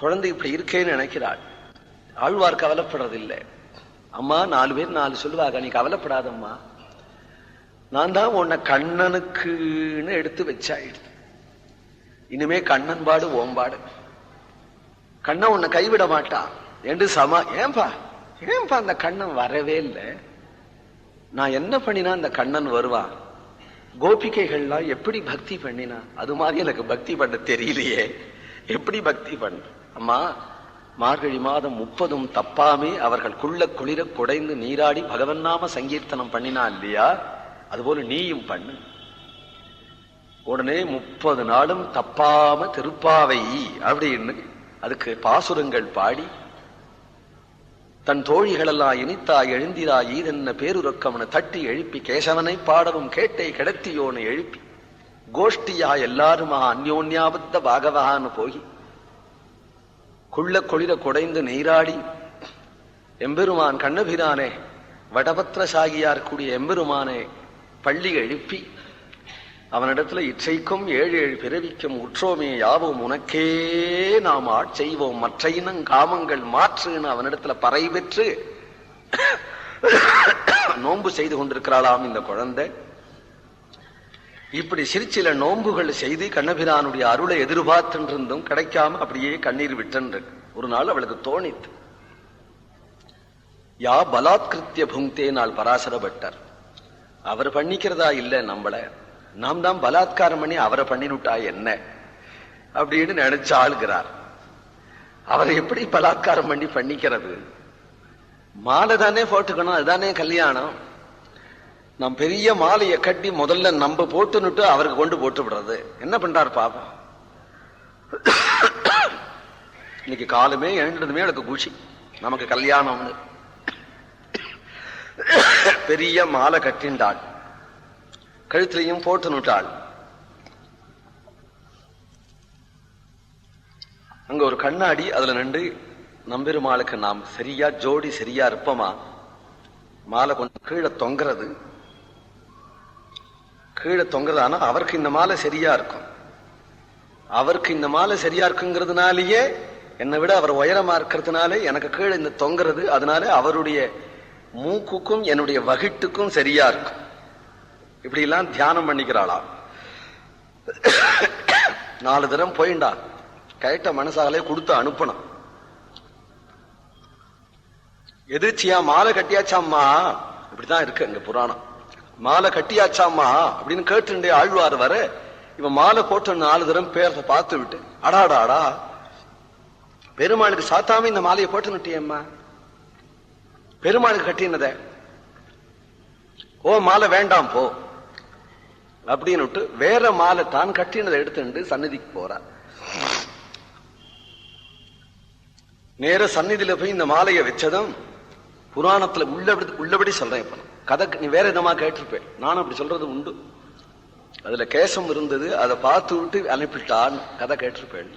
குழந்தை இப்படி இருக்கேன்னு நினைக்கிறாள். ஆழ்வார் கவலைப்படுறதில்லை. அம்மா நாலு பேர் நாலு சொல்லுவாங்க நீ கவலைப்படாதம்மா. நான் தான் உன்னை கண்ணனுக்குன்னு எடுத்து வச்சாயிடுது இனிமே கண்ணன் பாடு ஓம்பாடு கண்ணன் உன்னை கைவிட மாட்டான் என்று சமா ஏன்பா ஏன்பா அந்த கண்ணன் வரவே இல்லை. நான் என்ன பண்ணினா அந்த கண்ணன் வருவான் கோபிகைகள்லாம் எப்படி பக்தி பண்ணினா? அது மாதிரி எனக்கு பக்தி பண்ண தெரியலையே. எப்படி பக்தி பண்ண? அம்மா மார்கழி மாதம் முப்பதும் தப்பாமே அவர்கள் குள்ள குளிர குடைந்து நீராடி பகவன் நாம சங்கீர்த்தனம் பண்ணினா இல்லையா? அதுபோல நீயும் பண்ணு. உடனே முப்பது நாளும் தப்பாம திருப்பாவை அப்படின்னு அதுக்கு பாசுரங்கள் பாடி தன் தோழிகளெல்லாம் இனித்தாய் எழுந்திராய் ஈதென்ன பேருரக்கம்னு தட்டி எழுப்பி கேசவனை பாடவும் கேட்டை கிடத்தியோன்னு எழுப்பி கோஷ்டியா எல்லாருமா அந்யோன்யாபத்த பாகவகான்னு போய் குள்ள கொளிர குடைந்து நீராடி எம்பெருமான் கண்ணபிரானே வடபத்திரசாகியார் கூடிய எம்பெருமானே பள்ளி எழுப்பி. அவனிடத்துல இச்சைக்கும் ஏழு ஏழு பிறவிக்கும் உற்றோமே யாவும் உனக்கே நாம் ஆட்செய்வோம் மற்ற இனங் காமங்கள் மாற்றுன்னு அவனிடத்துல பறை பெற்று நோன்பு செய்து கொண்டிருக்கிறாளாம் இந்த குழந்தை. இப்படி சிரிச்சில நோன்புகள் செய்து கண்ணபிரானுடைய அருளை எதிர்பார்த்துருந்தும் கிடைக்காம அப்படியே கண்ணீர் விட்டன்று ஒரு நாள் அவளுக்கு தோணித்து யா பலாத்கிருத்திய புங்கே நாள் பராசரப்பட்டார். அவர் பண்ணிக்கிறதா இல்ல நம்மள. நாம் தான் பலாத்காரம் பண்ணி அவரை பண்ணினுட்டா என்ன? அப்படின்னு நினைச்சு ஆளுகிறார். அவரை எப்படி பலாத்காரம் பண்ணி பண்ணிக்கிறது? மாலை தானே போட்டுக்கணும் அதுதானே கல்யாணம். நம் பெரிய மாலையை கட்டி முதல்ல நம்ம போட்டுன்னுட்டு அவருக்கு கொண்டு போட்டு விடுறது. என்ன பண்றாரு பாபா இன்னைக்கு காலமே எழுந்ததுமே எனக்கு குஷி. நமக்கு கல்யாணம்னு. பெரிய மாலை கட்டின்றாள். கழுத்திலையும் போட்டுனுட்டாள். அங்க ஒரு கண்ணாடி அதுல நின்று நம்பெருமாளுக்கு நாம் சரியா ஜோடி சரியா இருப்போமா? மாலை கொஞ்சம் கீழே தொங்குறது. கீழே தொங்குறது ஆனா அவருக்கு இந்த மாலை சரியா இருக்கும். அவருக்கு இந்த மாலை சரியா இருக்குங்கிறதுனாலயே என்னை விட அவர் உயரமா இருக்கிறதுனால எனக்கு கீழே இந்த தொங்குறது அதனால அவருடைய மூக்குக்கும் என்னுடைய வகிட்டுக்கும் சரியா இருக்கும். இப்படி எல்லாம் தியானம் பண்ணிக்கிறாளா? நாலு தரம் போயிண்டா. கேட்ட மனசாலே கொடுத்து அனுப்பணும். எதிர்ச்சியா மாலை கட்டியாச்சாம்மா? இப்படிதான் இருக்கு எங்க புராணம். மாலை கட்டியாச்சாமா அப்படின்னு கேட்டுண்டே ஆழ்வார் வர இவன் மாலை போட்ட நாலு தரம் பேரத்தை பார்த்து விட்டு அடாடாடா. பெருமாளுக்கு சாத்தாம இந்த மாலையை போட்டு நட்டியம்மா பெருமாளுக்கு கட்டினத. ஓ மாலை வேண்டாம் போ. அப்படின்னு வேற மாலை தான் கட்டினதை எடுத்துட்டு சன்னதிக்கு போறார் நேர சந்நிதியில போய் இந்த மாலையை வச்சதும் புராணத்துல உள்ளபடி உள்ளபடி சொல்றேன் இப்ப கதை நீ வேற விதமா கேட்டிருப்பேன் நானும் அப்படி சொல்றது உண்டு. அதுல கேசம் இருந்தது அதை பார்த்து விட்டு அனுப்பிட்டான் கதை கேட்டிருப்பேன்